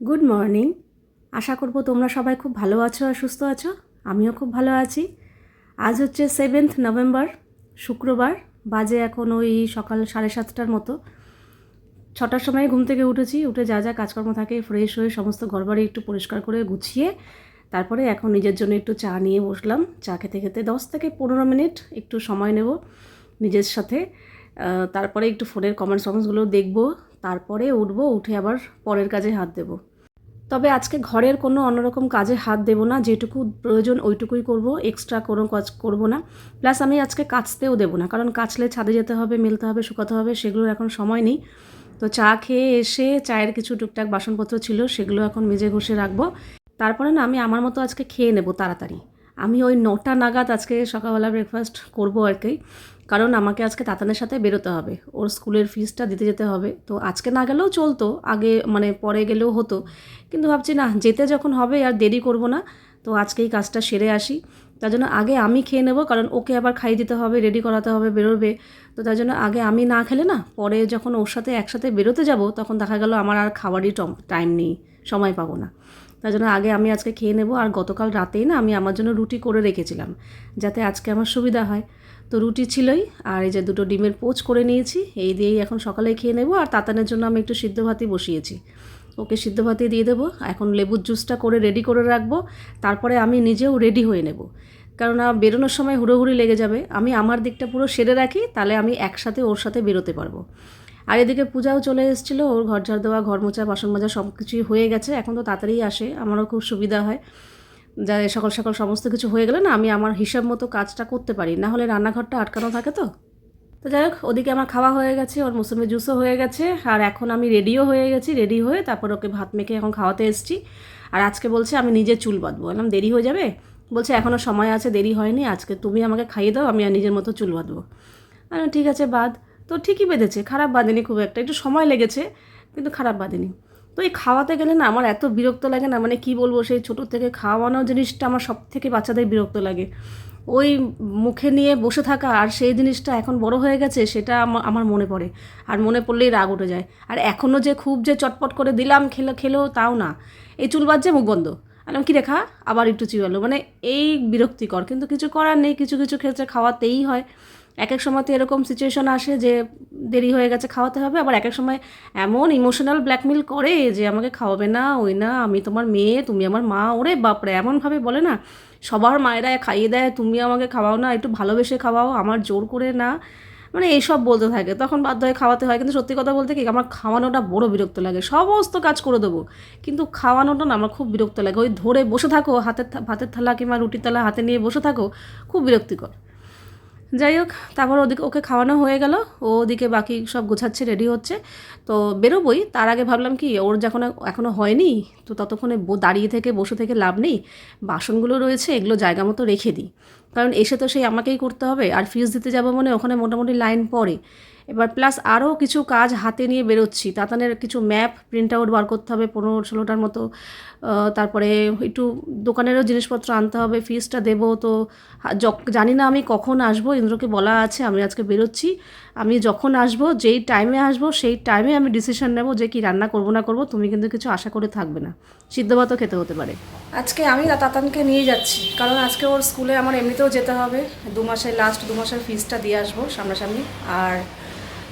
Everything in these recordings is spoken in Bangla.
গুড মর্নিং আশা করব তোমরা সবাই খুব ভালো আছো আর সুস্থ আছো। আমিও খুব ভালো আছি। আজ হচ্ছে সেভেন্থ নভেম্বর শুক্রবার, বাজে এখন ওই সকাল সাড়ে সাতটার মতো। ছটার সময় ঘুম থেকে উঠেছি, উঠে যা যা কাজকর্ম থাকে ফ্রেশ হয়ে সমস্ত ঘরবাড়ি একটু পরিষ্কার করে গুছিয়ে, তারপরে এখন নিজের জন্য একটু চা নিয়ে বসলাম। চা খেতে খেতে দশ থেকে পনেরো মিনিট একটু সময় নেব নিজের সাথে। তারপরে একটু ফোনের কমেন্টস ফমেন্টসগুলো দেখব। তারপরে উঠবো, উঠে আবার পরের কাজে হাত দেব। তবে আজকে ঘরের কোনো অন্যরকম কাজে হাত দেবো না, যেটুকু প্রয়োজন ওইটুকুই করব এক্সট্রা কোনো কাজ করব না। প্লাস আমি আজকে কাচতেও দেবো না, কারণ কাচলে ছাদে যেতে হবে, মেলতে হবে, শুকাতে হবে, সেগুলোর এখন সময় নেই। তো চা খেয়ে এসে চায়ের কিছু টুকটাক বাসনপত্র ছিল, সেগুলো এখন মেজে ঘষে রাখব। তারপরে না, আমি আমার মতো আজকে খেয়ে নেব তাড়াতাড়ি। আমি ওই নটা নাগাদ আজকে সকালবেলা ব্রেকফাস্ট করব আর কি। কারণ আমাকে আজকে তাতানের সাথে বেরোতে হবে। ওর স্কুলের ফিসটা দিতে যেতে হবে। তো আজকে না গেলেও চলতো। আগে মানে পরে গেলেও হতো। কিন্তু ভাবছি, না, যেতে যখন হবে আর দেরি করব না, তো আজকেই কাজটা সেরে আসি। তার জন্য আগে আমি খেয়ে নেব, কারণ ওকে আবার খাইয়ে দিতে হবে, রেডি করাতে হবে, বেরোবে। তো তার জন্য আগে আমি না খেলে না, পরে যখন ওর সাথে একসাথে বেরোতে যাব, তখন দেখা গেল আমার আর খাবারই টাইম নেই, সময় পাবো না। তার জন্য আগে আমি আজকে খেয়ে নেব। আর গতকাল রাতেই না আমি আমার জন্য রুটি করে রেখেছিলাম, যাতে আজকে আমার সুবিধা হয়। তো রুটি ছিলই, আর এই যে দুটো ডিমের পোচ করে নিয়েছি, এই দিয়েই এখন সকালে খেয়ে নেব, আর তাতানের জন্য আমি একটু সিদ্ধ ভাতই বসিয়েছি। ওকে সিদ্ধ ভাতই দিয়ে দেবো, এখন লেবুর জুসটা করে রেডি করে রাখব, তারপরে আমি নিজেও রেডি হয়ে নেব। কারণ বেরোনোর সময় হুড়োহুড়ি লেগে যাবে, আমি আমার দিকটা পুরো সেরে রাখি, তাহলে আমি একসাথে ওর সাথে বেরোতে পারব। আর এদিকে পূজাও চলে এসেছিল, ওর ঘর ঝাড় দেওয়া, ঘর মোছা, বাসন মাজা সব কিছুই হয়ে গেছে, এখন তো তাড়াতাড়ি আসে, আমারও খুব সুবিধা হয়। যা সকাল সকাল সমস্ত কিছু হয়ে গেলে না আমি আমার হিসাব মতো কাজটা করতে পারি। না হলে রান্নাঘরটা আটকানো থাকে তো। তো যাই হোক ওদিকে আমার খাওয়া হয়ে গেছে ওর মৌসুমি জুসও হয়ে গেছে আর এখন আমি রেডিও হয়ে গেছি রেডি হয়ে তারপর ওকে ভাত মেখে এখন খাওয়াতে এসেছি। আর আজকে বলছে আমি নিজে চুল বাঁধবো। বললাম দেরি হয়ে যাবে? বলছে এখনও সময় আছে দেরি হয়নি আজকে তুমি আমাকে খাইয়ে দাও আমি আর নিজের মতো চুল বাঁধবো। বললাম, ঠিক আছে বাদ। তো ঠিকই বেঁধেছে খারাপ বাঁধেনি খুব একটা একটু সময় লেগেছে কিন্তু খারাপ বাঁধেনি। তো এই খাওয়াতে গেলে না আমার এত বিরক্ত লাগে না মানে কি বলব সেই ছোটো থেকে খাওয়ানো জিনিসটা আমার সব থেকে বাচ্চাদের বিরক্ত লাগে। ওই মুখে নিয়ে বসে থাকা আর সেই জিনিসটা এখন বড় হয়ে গেছে সেটা আমার মনে পড়ে। আর মনে পড়লেই রাগ উঠে যায়। আর এখনও যে খুব যে চটপট করে দিলাম, খেলো খেলো তাও না। এই চুল বাজছে, মুখ বন্ধ। আলাম কি রেখা আবার একটু চিবালো। মানে এই বিরক্তিকর। কিন্তু কিছু করার নেই, কিছু কিছু ক্ষেত্রে খাওয়াতেই হয়। এক এক সময় তো এরকম সিচুয়েশন আসে যে দেরি হয়ে গেছে খাওয়াতে হবে, আবার এক এক সময় এমন ইমোশনাল ব্ল্যাকমেল করে যে আমাকে খাওয়াবে না, ওই না, আমি তোমার মেয়ে, তুমি আমার মা, ওরে বাপরে, এমনভাবে বলে না। সবার মায়েরা খাইয়ে দেয়, তুমি আমাকে খাওয়াও না, একটু ভালোবেসে খাওয়াও, আমার জোর করে না। মানে এইসব বলতে থাকে, তখন বাধ্য হয়ে খাওয়াতে হয়। কিন্তু সত্যি কথা বলতে কি, আমার খাওয়ানোটা বড় বিরক্ত লাগে, সমস্ত কাজ করে দেবো। কিন্তু খাওয়ানোটা না আমার খুব বিরক্ত লাগে, ওই ধরে বসে থাকো, হাতের ভাতের থালা কিংবা রুটির থালা হাতে নিয়ে বসে থাকো, খুব বিরক্তিকর। যাই হোক, তারপর ওদিকে ওকে খাওয়ানো হয়ে গেল। ও ওদিকে বাকি সব গোছাচ্ছে রেডি হচ্ছে। তো বেরোবই। তার আগে ভাবলাম কি, ওর যখন এখনও হয়নি, তো ততক্ষণে দাঁড়িয়ে থেকে, বসে থেকে লাভ নেই। বাসনগুলো রয়েছে, এগুলো জায়গা মতো রেখে দিই। কারণ এসে তো সেই আমাকেই করতে হবে, আর ফিস দিতে যাব মানে ওখানে মোটামুটি লাইন পড়ে। এবার প্লাস আরও কিছু কাজ হাতে নিয়ে বেরোচ্ছি, তাতানের কিছু ম্যাপ প্রিন্ট আউট বার করতে হবে পনেরো ষোলোটার মতো তারপরে একটু দোকানেরও জিনিসপত্র আনতে হবে ফিসটা দেবো তো জানি না আমি কখন আসব, ইন্দ্রকে বলা আছে, আমি আজকে বেরোচ্ছি, আমি যখন আসব, যেই টাইমে আসব, সেই টাইমে আমি ডিসিশন নেব যে কি রান্না করব না করব, তুমি কিন্তু কিছু আশা করে থাকবে না। সিদ্ধ ভাতও খেতে হতে পারে। আজকে আমি তাতানকে নিয়ে যাচ্ছি, কারণ আজকে ওর স্কুলে আমার এমনিতেও যেতে হবে। দু মাসের লাস্ট দু মাসের ফিজটা দিয়ে আসব সামনাসামনি। আর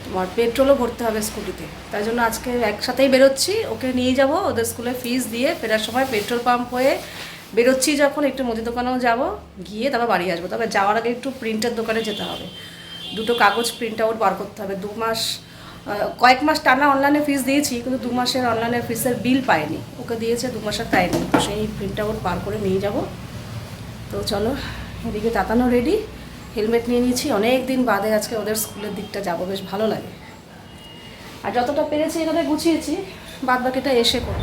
তোমার পেট্রোলও ভরতে হবে স্কুটিতে। তাই জন্য আজকে একসাথেই বেরোচ্ছি, ওকে নিয়ে যাব, ওদের স্কুলে ফিজ দিয়ে ফেরার সময় পেট্রোল পাম্প হয়ে বেরোচ্ছি যখন, একটু মুদি দোকানেও যাব, গিয়ে তারপর বাড়ি আসব। তবে যাওয়ার আগে একটু প্রিন্টের দোকানে যেতে হবে। দুটো কাগজ প্রিন্ট আউট বার করতে হবে। দু মাস কয়েক মাস টানা অনলাইনে ফিস দিয়েছি, কিন্তু দু মাসের অনলাইনে ফিসের বিল পাইনি। ওকে দিয়েছে, দু মাসের পাইনি তো সেই প্রিন্ট আউট বার করে নিয়ে যাব। তো চলো, এদিকে তাতানো রেডি হেলমেট নিয়ে নিয়েছি। অনেক দিন বাদে আজকে ওদের স্কুলের দিকটা যাব। বেশ ভালো লাগে। আর যতটা পেরেছি এখানে গুছিয়েছি বাদ বাকিটা এসে করব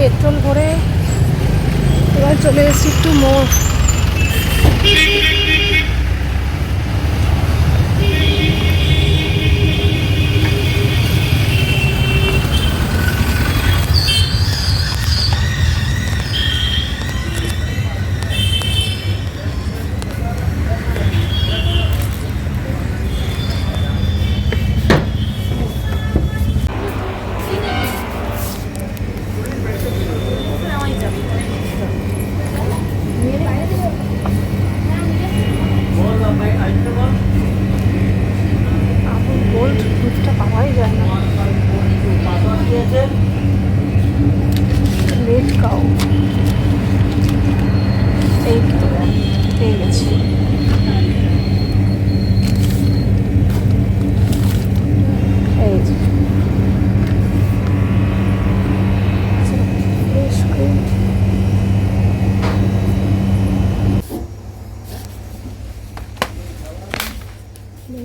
পেট্রোল ভরে এবার চলে এসেছি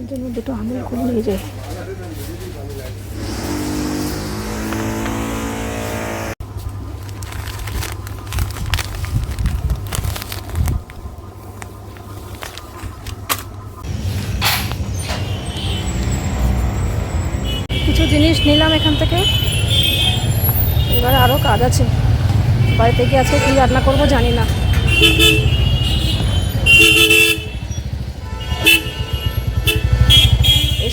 এর জন্য দুটো আমুল করে নিয়ে যাই। কিছু জিনিস নিলাম এখান থেকে। এবার আরও কাজ আছে। বাড়িতে গিয়ে আজকে কী রান্না করব জানি না।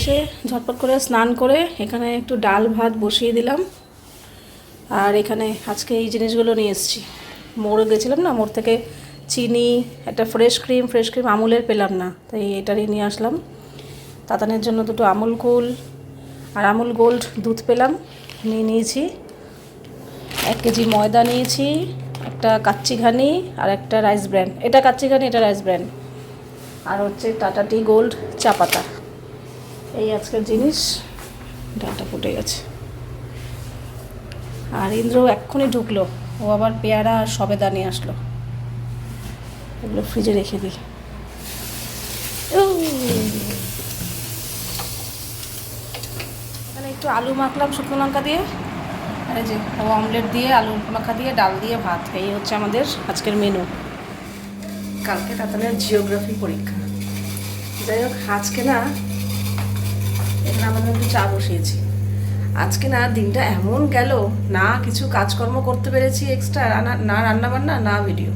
এসে ঝটপট করে স্নান করে এখানে একটু ডাল ভাত বসিয়ে দিলাম। আর এখানে আজকে এই জিনিসগুলো নিয়ে এসেছি। মোড়ে গেছিলাম না, মোড় থেকে চিনি, একটা ফ্রেশ ক্রিম ফ্রেশ ক্রিম আমুলের পেলাম না, তাই এটারই নিয়ে আসলাম। তাতানের জন্য দুটো আমুল কুল আর আমুল গোল্ড দুধ পেলাম, নিয়ে নিয়েছি। এক কেজি ময়দা নিয়েছি, একটা কাচ্চি ঘানি আর একটা রাইস ব্র্যান্ড এটা কাচ্চি ঘানি, এটা রাইস ব্র্যান্ড আর হচ্ছে টাটা টি গোল্ড চা পাতা। এই আজকের জিনিস, ডালটা ফুটে গেছে। আর ইন্দ্র এক্ষুনি ঢুকলো, ও আবার পেয়ারা আর সবেদা নিয়ে আসলো। এগুলো ফ্রিজে রেখে দিই। এখানে একটু আলু মাখলাম শুকনো লঙ্কা দিয়ে। আর যে, ও অমলেট দিয়ে, আলু মাখা দিয়ে, ডাল দিয়ে ভাত। এই হচ্ছে আমাদের আজকের মেনু কালকে তাতানের জিওগ্রাফি পরীক্ষা। যাই হোক, আজকে না এখানে আমাদের একটু চা বসিয়েছি। আজকে না দিনটা এমন গেল, না কিছু কাজকর্ম করতে পেরেছি এক্সট্রা না রান্না বান্না না ভিডিও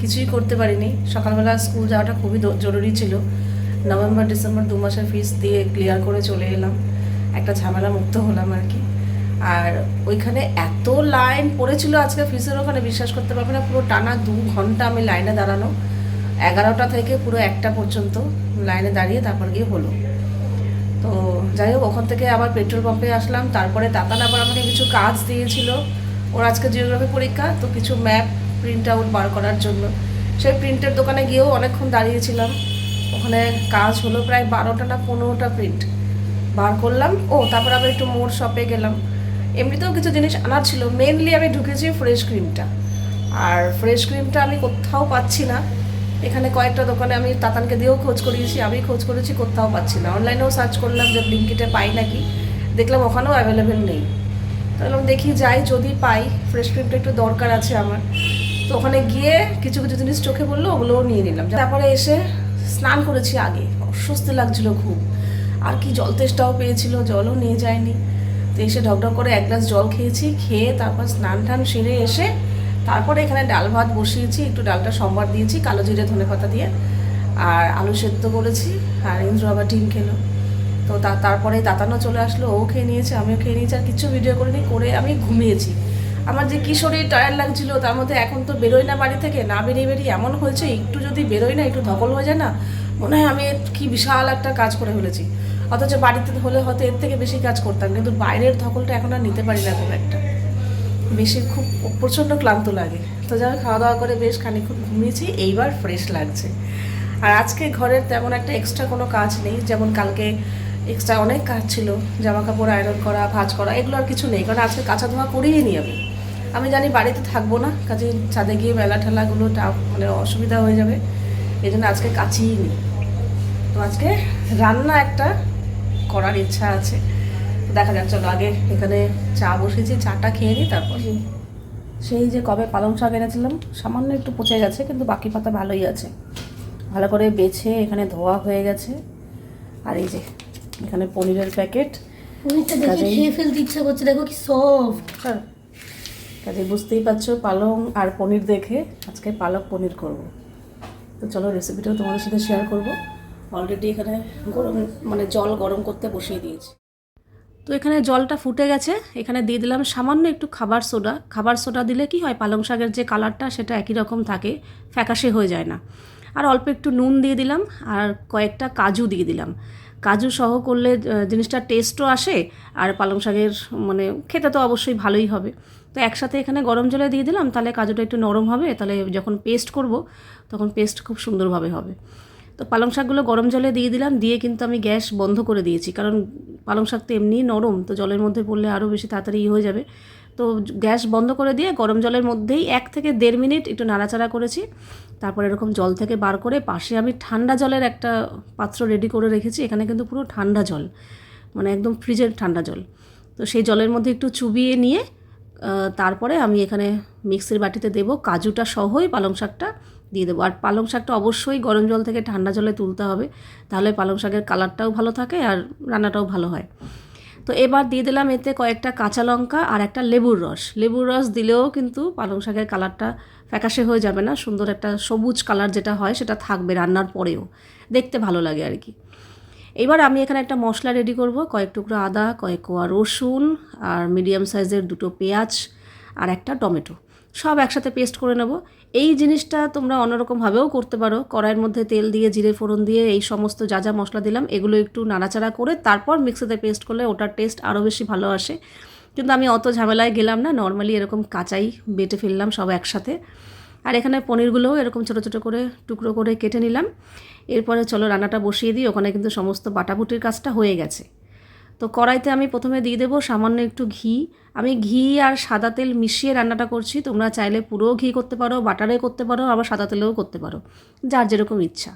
কিছুই করতে পারিনি। সকালবেলা স্কুল যাওয়াটা খুবই জরুরি ছিল। নভেম্বর ডিসেম্বর দু মাসের ফিস দিয়ে ক্লিয়ার করে চলে এলাম। একটা ঝামেলা মুক্ত হলাম আর কি। আর ওইখানে এত লাইন পড়েছিল আজকে ফিসের ওখানে, বিশ্বাস করতে পারবে না, পুরো টানা দু ঘণ্টা আমি লাইনে দাঁড়ানো। এগারোটা থেকে পুরো একটা পর্যন্ত লাইনে দাঁড়িয়ে তারপর গিয়ে হলো। তো যাই হোক, ওখান থেকে আবার পেট্রোল পাম্পে আসলাম। তারপরে তাতান আবার আমাকে কিছু কাজ দিয়েছিল। ওর আজকে জিওগ্রাফি পরীক্ষা, তো কিছু ম্যাপ প্রিন্ট আউট বার করার জন্য। সেই প্রিন্টের দোকানে গিয়েও অনেকক্ষণ দাঁড়িয়েছিলাম। ওখানে কাজ হলো প্রায় বারোটা না পনেরোটা প্রিন্ট বার করলাম। ও, তারপর আবার একটু মোর শপে গেলাম। এমনিতেও কিছু জিনিস আনার ছিল। মেনলি আমি ঢুকেছি ফ্রেশ ক্রিমটা আর ফ্রেশ ক্রিমটা আমি কোথাও পাচ্ছি না। এখানে কয়েকটা দোকানে আমি তাতানকে দিয়েও খোঁজ করিয়েছি আমি খোঁজ করেছি, কোথাও পাচ্ছি না। অনলাইনেও সার্চ করলাম যে ব্লিঙ্কিটে পাই নাকি। দেখলাম ওখানেও অ্যাভেলেবেল নেই। তাহলে দেখি যাই, যদি পাই ফ্রেশ ক্রিমটা একটু দরকার আছে আমার। তো ওখানে গিয়ে কিছু কিছু জিনিস চোখে পড়ল, ওগুলোও নিয়ে নিলাম। তারপরে এসে স্নান করেছি আগে। অস্বস্তি লাগছিল খুব। আর কি জল তেষ্টাও পেয়েছিল, জলও নিয়ে যায়নি। তো এসে ঢকঢক করে এক গ্লাস জল খেয়েছি, খেয়ে তারপর স্নান টান সেরে এসে তারপরে এখানে ডাল ভাত বসিয়েছি, একটু ডালটা সম্বার দিয়েছি, কালো জিরে ধনে পাতা দিয়ে। আর আলু সেদ্ধ করেছি, আর ইন্দ্র আবার ডিম খেলো। তো তারপরে দাতানো চলে আসলো, ও খেয়ে নিয়েছে, আমিও খেয়ে নিয়েছি, আর কিছু ভিডিও করিনি, করে আমি ঘুমিয়েছি। আমার যে কি শরীর টায়ার লাগছিল, তার মধ্যে এখন তো বেরোই না বাড়ি থেকে, না বেরিয়ে বেরিয়ে এমন হয়েছে, একটু যদি বেরোই না, একটু ধকল হয়ে যায় না, মনে হয় আমি কি বিশাল একটা কাজ করে ফেলেছি। অথচ বাড়িতে হলে হয়তো এর থেকে বেশি কাজ করতাম, কিন্তু বাইরের ধকলটা এখন আর নিতে পারি না খুব একটা। বেশি খুব প্রচণ্ড ক্লান্ত লাগে। তো যারা খাওয়া দাওয়া করে বেশ খানিক্ষণ ঘুমিয়েছি, এইবার ফ্রেশ লাগছে। আর আজকে ঘরের তেমন একটা এক্সট্রা কোনো কাজ নেই, যেমন কালকে এক্সট্রা অনেক কাজ ছিল জামা কাপড় আয়রন করা, ভাজ করা, এগুলো আর কিছু নেই, কারণ আজকে কাঁচা ধোয়া করিয়ে নি আমি আমি জানি বাড়িতে থাকব না, কাজে ছাদে গিয়ে মেলা ঠেলাগুলো মানে অসুবিধা হয়ে যাবে এই জন্য আজকে কাছেই নিই তো আজকে রান্না একটা করার ইচ্ছা আছে। দেখা যাক চলো আগে এখানে চা বসেছি চাটা খেয়ে নিই তারপর সেই যে কবে পালং শাক এনেছিলাম সামান্য একটু পচে গেছে কিন্তু বাকি পাতা ভালোই আছে। ভালো করে বেছে এখানে ধোয়া হয়ে গেছে। আর এই যে এখানে পনিরের প্যাকেট। ফেলতে ইচ্ছা করছে দেখো কি সফট হ্যাঁ। কাজে বুঝতেই পারছ পালং আর পনির দেখে আজকে পালক পনির করব। তো চলো রেসিপিটাও তোমাদের সাথে শেয়ার করব। অলরেডি এখানে গরম মানে জল গরম করতে বসিয়ে দিয়েছি। তো এখানে জলটা ফুটে গেছে। এখানে দিয়ে দিলাম সামান্য একটু খাবার সোডা। খাবার সোডা দিলে কি হয়, পালং শাকের যে কালারটা সেটা একই রকম থাকে, ফ্যাকাশে হয়ে যায় না। আর অল্প একটু নুন দিয়ে দিলাম আর কয়েকটা কাজু দিয়ে দিলাম। কাজু সহ করলে জিনিসটা টেস্টও আসে আর পালং শাকের মানে খেতে তো অবশ্যই ভালোই হবে। তো একসাথে এখানে গরম জলে দিয়ে দিলাম, তাহলে কাজুটা একটু নরম হবে, তাহলে যখন পেস্ট করব, তখন পেস্ট খুব সুন্দরভাবে হবে। তো পালং শাকগুলো গরম জলে দিয়ে দিলাম, দিয়ে কিন্তু আমি গ্যাস বন্ধ করে দিয়েছি। কারণ পালং শাক তো এমনিই নরম, তো জলের মধ্যে পড়লে আরও বেশি তাড়াতাড়ি হয়ে যাবে। তো গ্যাস বন্ধ করে দিয়ে গরম জলের মধ্যেই এক থেকে দেড় মিনিট একটু নাড়াচাড়া করেছি। তারপর এরকম জল থেকে বার করে পাশে আমি ঠান্ডা জলের একটা পাত্র রেডি করে রেখেছি, এখানে কিন্তু পুরো ঠান্ডা জল মানে একদম ফ্রিজের ঠান্ডা জল। তো সেই জলের মধ্যে একটু চুবিয়ে নিয়ে তারপরে আমি এখানে মিক্সির বাটিতে দেবো কাজুটা সহই পালং শাকটা দিয়ে দেবো। আর পালং শাকটা অবশ্যই গরম জল থেকে ঠান্ডা জলে তুলতে হবে, তাহলে পালং শাকের কালারটাও ভালো থাকে আর রান্নাটাও ভালো হয়। তো এবার দিয়ে দিলাম এতে কয়েকটা কাঁচা লঙ্কা আর একটা লেবুর রস। লেবুর রস দিলেও কিন্তু পালং শাকের কালারটা ফ্যাকাশে হয়ে যাবে না, সুন্দর একটা সবুজ কালার যেটা হয় সেটা থাকবে রান্নার পরেও। দেখতে ভালো লাগে আর কি। এবার আমি এখানে একটা মশলা রেডি করব, কয়েক টুকরো আদা, কয়েক কোয়া রসুন আর মিডিয়াম সাইজের দুটো পেঁয়াজ আর একটা টমেটো। সব একসাথে পেস্ট করে নেব। এই জিনিসটা তোমরা অন্যরকমভাবেও করতে পারো। কড়াইয়ের মধ্যে তেল দিয়ে, জিরে ফোড়ন দিয়ে এই সমস্ত যা যা মশলা দিলাম, এগুলো একটু নাড়াচাড়া করে তারপর মিক্সিতে পেস্ট করলে ওটার টেস্ট আরও বেশি ভালো আসে। কিন্তু আমি অত ঝামেলায় গেলাম না। নর্মালি এরকম কাঁচাই বেটে ফেললাম সব একসাথে। আর এখানে পনিরগুলোও এরকম ছোটো ছোটো করে টুকরো করে কেটে নিলাম। এরপরে চলো রান্নাটা বসিয়ে দিই, ওখানে কিন্তু সমস্ত বাটাবুটির কাজটা হয়ে গেছে। তো কড়াইতে আমি প্রথমে দিয়ে দেবো সামান্য একটু ঘি। আমি ঘি আর সাদা তেল মিশিয়ে রান্নাটা করছি, তোমরা চাইলে পুরো ঘি করতে পারো বাটারে করতে পারো, আবার সাদা তেলেও করতে পারো, যার যেরকম ইচ্ছা।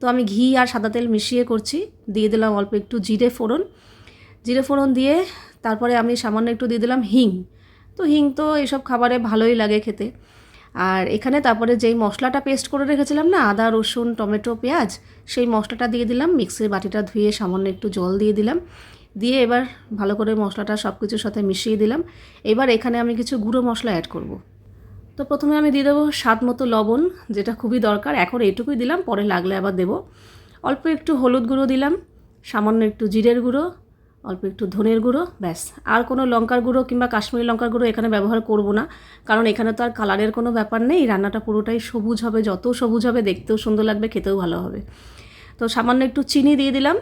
তো আমি ঘি আর সাদা তেল মিশিয়ে করছি, দিয়ে দিলাম অল্প একটু জিরে ফোড়ন। জিরে ফোড়ন দিয়ে তারপরে আমি সামান্য একটু দিয়ে দিলাম হিং। তো হিং তো এইসব খাবারে ভালোই লাগে খেতে। আর এখানে তারপরে যেই মশলাটা পেস্ট করে রেখেছিলাম না, আদা, রসুন, টমেটো, পেঁয়াজ, সেই মশলাটা দিয়ে দিলাম। মিক্সির বাটিটা ধুয়ে সামান্য একটু জল দিয়ে দিলাম। দিয়ে এবার ভালো করে মশলাটা সব কিছুর সাথে মিশিয়ে দিলাম। এবার এখানে আমি কিছু গুঁড়ো মশলা অ্যাড করব। তো প্রথমে আমি দিয়ে দেবো স্বাদ মতো লবণ, যেটা খুবই দরকার। এখন এটুকুই দিলাম, পরে লাগলে আবার দেবো। অল্প একটু হলুদ গুঁড়ো দিলাম, সামান্য একটু জিরের গুঁড়ো অল্প একটু ধনের গুঁড়ো, ব্যাস। আর কোনো লঙ্কার গুঁড়ো কিংবা কাশ্মীরি লঙ্কার গুঁড়ো এখানে ব্যবহার করব না। কারণ এখানে তো আর কালারের কোনো ব্যাপার নেই, রান্নাটা পুরোটাই সবুজ হবে যত সবুজ হবে দেখতেও সুন্দর লাগবে, খেতেও ভালো হবে। তো সামান্য একটু চিনি দিয়ে দিলাম।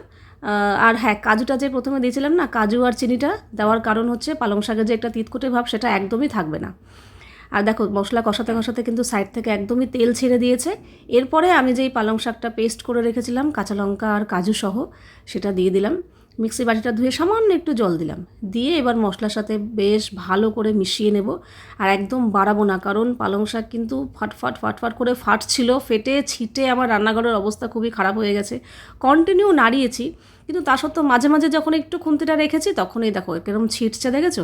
আর হ্যাঁ কাজুটা যে প্রথমে দিয়েছিলাম না, কাজু আর চিনিটা দেওয়ার কারণ হচ্ছে পালং শাকের যে একটা তিতকুটে ভাব, সেটা একদমই থাকবে না। আর দেখো, মশলা কষাতে কষাতে কিন্তু সাইড থেকে একদমই তেল ছেড়ে দিয়েছে। এরপরে আমি যেই পালং শাকটা পেস্ট করে রেখেছিলাম, কাঁচা লঙ্কা আর কাজু সহ, সেটা দিয়ে দিলাম। মিক্সি বাটিটা ধুয়ে সামান্য একটু জল দিলাম। দিয়ে এবার মশলার সাথে বেশ ভালো করে মিশিয়ে নেব। আর একদম বাড়াবো না, কারণ পালং শাক কিন্তু ফাটফাট ফাটফাট করে ফাটছিল, ফেটে ছিটে আমার রান্নাঘরের অবস্থা খুবই খারাপ হয়ে গেছে। কন্টিনিউ নাড়িয়েছি, কিন্তু তা সত্ত্বেও মাঝে মাঝে যখন একটু খুন্তিটা রেখেছি, তখনই দেখো কীরকম ছিটছে, দেখেছ?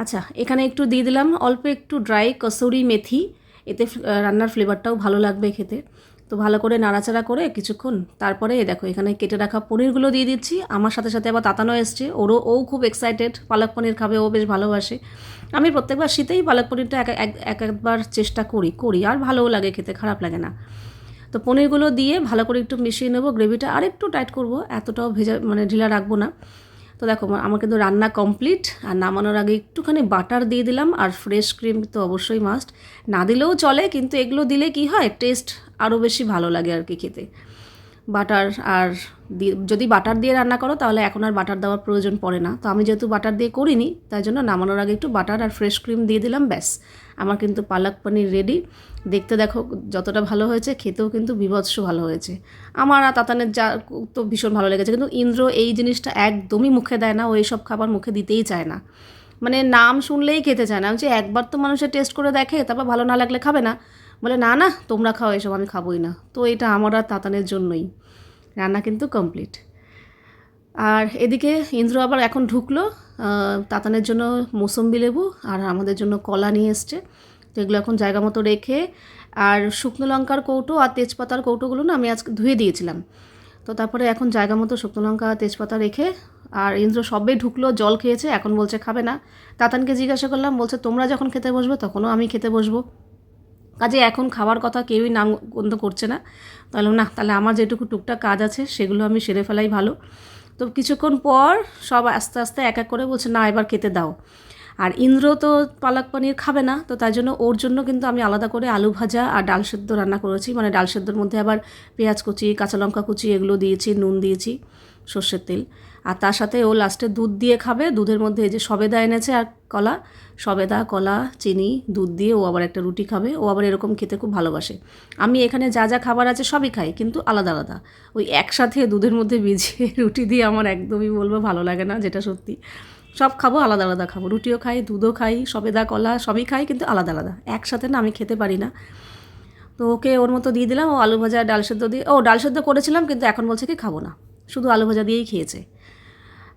আচ্ছা এখানে একটু দিয়ে দিলাম অল্প একটু ড্রাই কসুরি মেথি। এতে রান্নার ফ্লেভারটাও ভালো লাগবে খেতে। তো ভালো করে নাড়াচাড়া করে কিছুক্ষণ তারপরে দেখো, এখানে কেটে রাখা পনিরগুলো দিয়ে দিচ্ছি। আমার সাথে সাথে আবার তাতানো এসছে। ওরও, ও খুব এক্সাইটেড পালক পনির খাবে, ও বেশ ভালোবাসে। আমি প্রত্যেকবার শীতেই পালক পনিরটা এক, এক- এক, একবার চেষ্টা করি করি, আর ভালোও লাগে খেতে, খারাপ লাগে না। তো পনিরগুলো দিয়ে ভালো করে একটু মিশিয়ে নেব, গ্রেভিটা আর একটু টাইট করব, এতটাও ভেজা মানে ঢিলা রাখব না। তো দেখো, আমার- কিন্তু রান্না কমপ্লিট আর নামানোর আগে একটুখানি বাটার দিয়ে দিলাম, আর ফ্রেশ ক্রিম তো অবশ্যই মাস্ট না দিলেও চলে, কিন্তু এগুলো দিলে কি হয় টেস্ট আরও বেশি ভালো লাগে আর কি খেতে। বাটার আর যদি বাটার দিয়ে রান্না করো তাহলে এখন আর বাটার দেওয়ার প্রয়োজন পড়ে না। তো আমি যেহেতু বাটার দিয়ে করিনি তাই জন্য নামানোর আগে একটু বাটার আর ফ্রেশ ক্রিম দিয়ে দিলাম ব্যাস। আমার কিন্তু পালক পনির রেডি দেখতে দেখো যতটা ভালো হয়েছে খেতেও কিন্তু বিভৎস ভালো হয়েছে। আমার আর তাতানের যা তো ভীষণ ভালো লেগেছে কিন্তু ইন্দ্র এই জিনিসটা একদমই মুখে দেয় না ও এইসব খাবার মুখে দিতেই চায় না। মানে নাম শুনলেই খেতে চায় না। বলছি, একবার তো মানুষের টেস্ট করে দেখে তারপর ভালো না লাগলে খাবে না। বলে, না না, তোমরা খাও, এসব আমি খাবোই না। তো এটা আমার আর তাতানের জন্যই। রান্না কিন্তু কমপ্লিট আর এদিকে ইন্দ্র আবার এখন ঢুকলো তাতানের জন্য মৌসম্বি লেবু আর আমাদের জন্য কলা নিয়ে এসছে। তো এগুলো এখন জায়গা মতো রেখে, আর শুকনো লঙ্কার কৌটো আর তেজপাতার কৌটোগুলো না আমি আজকে ধুয়ে দিয়েছিলাম। তো তারপরে এখন জায়গা মতো শুকনো লঙ্কা, তেজপাতা রেখে, আর ইন্দ্র সবে ঢুকলো, জল খেয়েছে, এখন বলছে খাবে না। তাতানকে জিজ্ঞাসা করলাম, বলছে, তোমরা যখন খেতে বসবে, তখনও আমি খেতে বসবো। কাজে এখন খাওয়ার কথা কেউই নাম গন্ধ করছে না। তাহলে না, তাহলে আমার যেটুকু টুকটাক কাজ আছে, সেগুলো আমি সেরে ফেলাই ভালো। তো কিছুক্ষণ পর সব আস্তে আস্তে এক এক করে বলছে, না, এবার খেতে দাও। আর ইন্দ্র তো পালক পনির খাবে না, তো তাই জন্য ওর জন্য কিন্তু আমি আলাদা করে আলু ভাজা আর ডাল সেদ্ধ রান্না করেছি। মানে ডাল সেদ্ধর মধ্যে আবার পেঁয়াজ কুচি, কাঁচা লঙ্কা কুচি, এগুলো দিয়েছি, নুন দিয়েছি, সর্ষের তেল। আর তার সাথে ও লাস্টে দুধ দিয়ে খাবে। দুধের মধ্যে এই যে সবেদা এনেছে আর কলা, সবেদা, কলা, চিনি, দুধ দিয়ে ও আবার একটা রুটি খাবে। ও আবার এরকম খেতে খুব ভালোবাসে। আমি এখানে যা যা খাবার আছে সবই খাই, কিন্তু আলাদা আলাদা। ওই একসাথে দুধের মধ্যে ভিজিয়ে রুটি দিয়ে আমার একদমই বলব ভালো লাগে না, যেটা সত্যি। সব খাব, আলাদা আলাদা খাব। রুটিও খাই, দুধও খাই, সবেদা, কলা সবই খাই, কিন্তু আলাদা আলাদা। একসাথে না আমি খেতে পারি না। তো ওকে ওর মতো দিয়ে দিলাম। ও আলু ভাজা, ডাল সেদ্ধ দিয়ে ও ডাল সেদ্ধ করেছিলাম, কিন্তু এখন বলছে কি খাব না। শুধু আলু ভাজা দিয়েই খেয়েছে।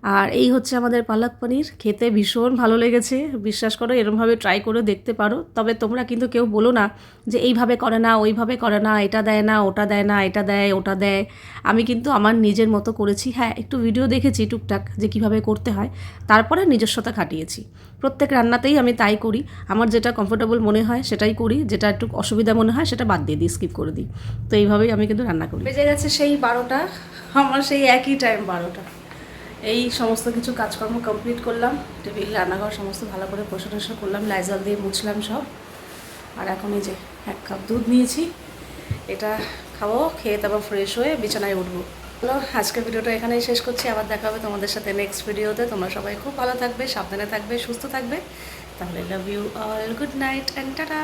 আর এই হচ্ছে আমাদের পালক পনির। খেতে ভীষণ ভালো লেগেছে। বিশ্বাস করো, এরমভাবে ট্রাই করে দেখতে পারো। তবে তোমরা কিন্তু কেউ বলো না যে এইভাবে করে না, ওইভাবে করে না, এটা দেয় না, ওটা দেয় না, এটা দেয়, ওটা দেয়। আমি কিন্তু আমার নিজের মতো করেছি। হ্যাঁ একটু ভিডিও দেখেছি টুকটাক যে কীভাবে করতে হয়। তারপরে নিজস্বতা খাটিয়েছি। প্রত্যেক রান্নাতেই আমি তাই করি। আমার যেটা কমফোর্টেবল মনে হয় সেটাই করি। যেটা একটু অসুবিধা মনে হয় সেটা বাদ দিয়ে দিই স্কিপ করে দিই। তো এইভাবেই আমি কিন্তু রান্না করি। বেজে গেছে সেই বারোটা। আমার সেই একই টাইম বারোটা। এই সমস্ত কিছু কাজকর্ম কমপ্লিট করলাম। টেবিল রান্নাঘর সমস্ত ভালো করে পোষা করলাম লাইজল দিয়ে মুছলাম সব। আর এখন এই যে এক কাপ দুধ নিয়েছি। এটা খাব, খেয়ে তারপর ফ্রেশ হয়ে বিছানায় উঠবো। হলো আজকের ভিডিওটা এখানেই শেষ করছি। আবার দেখা হবে তোমাদের সাথে নেক্সট ভিডিওতে। তোমরা সবাই খুব ভালো থাকবে, সাবধানে থাকবে, সুস্থ থাকবে। তাহলে love you all good night and tata